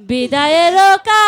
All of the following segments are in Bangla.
বিদায়ের কা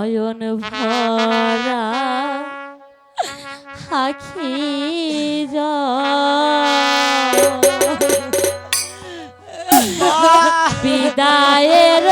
নয়ন ভরা আখি বিদায়ের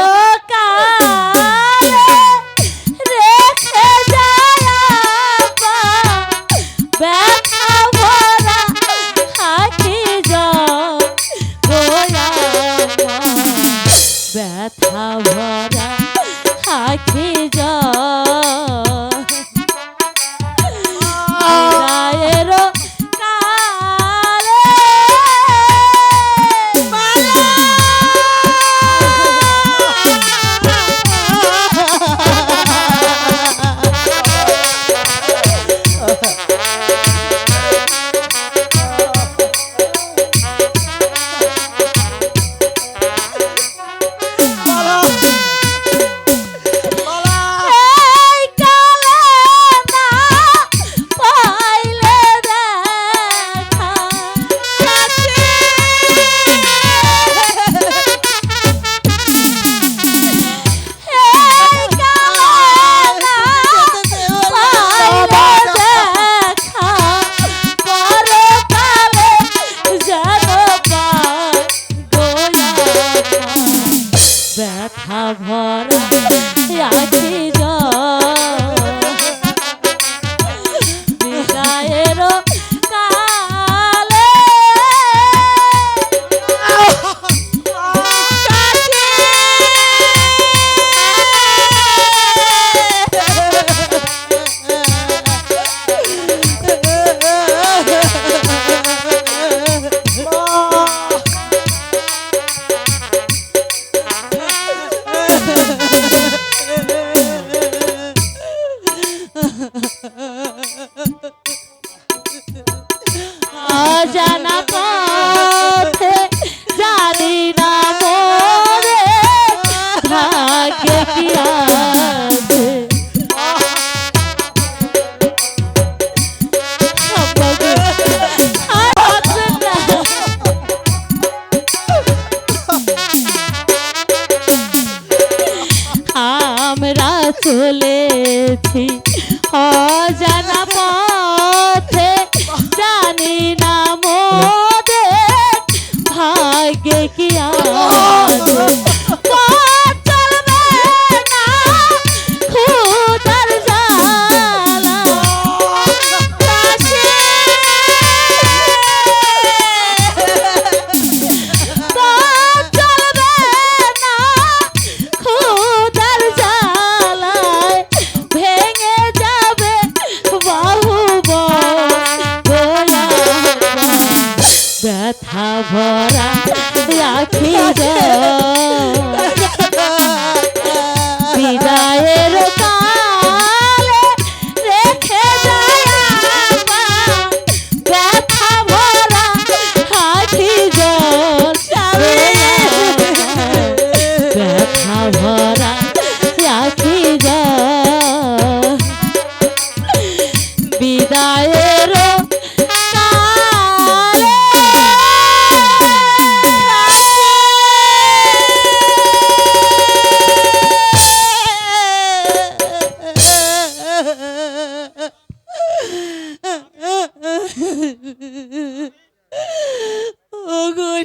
রাখি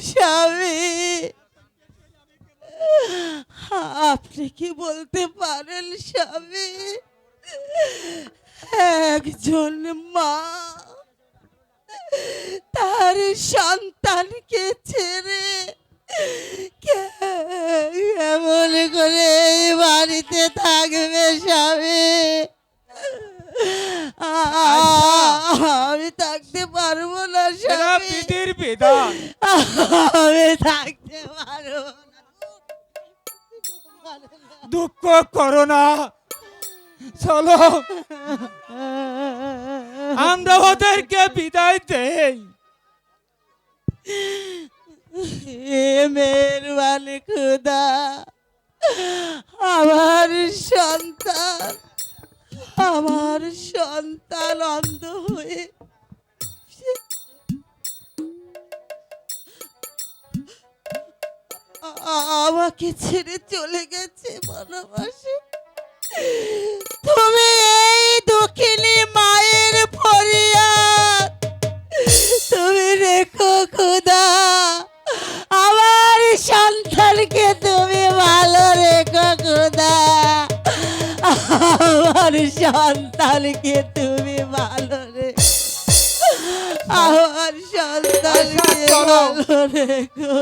স্বামী, আপনি কি বলতে পারেন স্বামী? একজন মা, তার সন্তানকে ছেড়ে কেমন করে বাড়িতে থাকবে? না এটা স্বামী। বিধির বিধান আমি থাকতে পারব না। দুঃখ করো না। চলো। আমরা ওদেরকে বিদায় দেই। মেহরবানি খুদা আমার সন্তান আমার সন্তান অন্ধ হয়ে আমাকে ছেড়ে চলে গেছে বনবাসে। তুমি এই দক্ষিণী মায়ের ফরিয়াদ। তুমি রেখো খুদা। আমার সন্তানকে তুমি ভালো রেখো খুদা। আমার সন্তানকে তুমি ভালো রে আমার সন্তানকে। ভালো রেখো।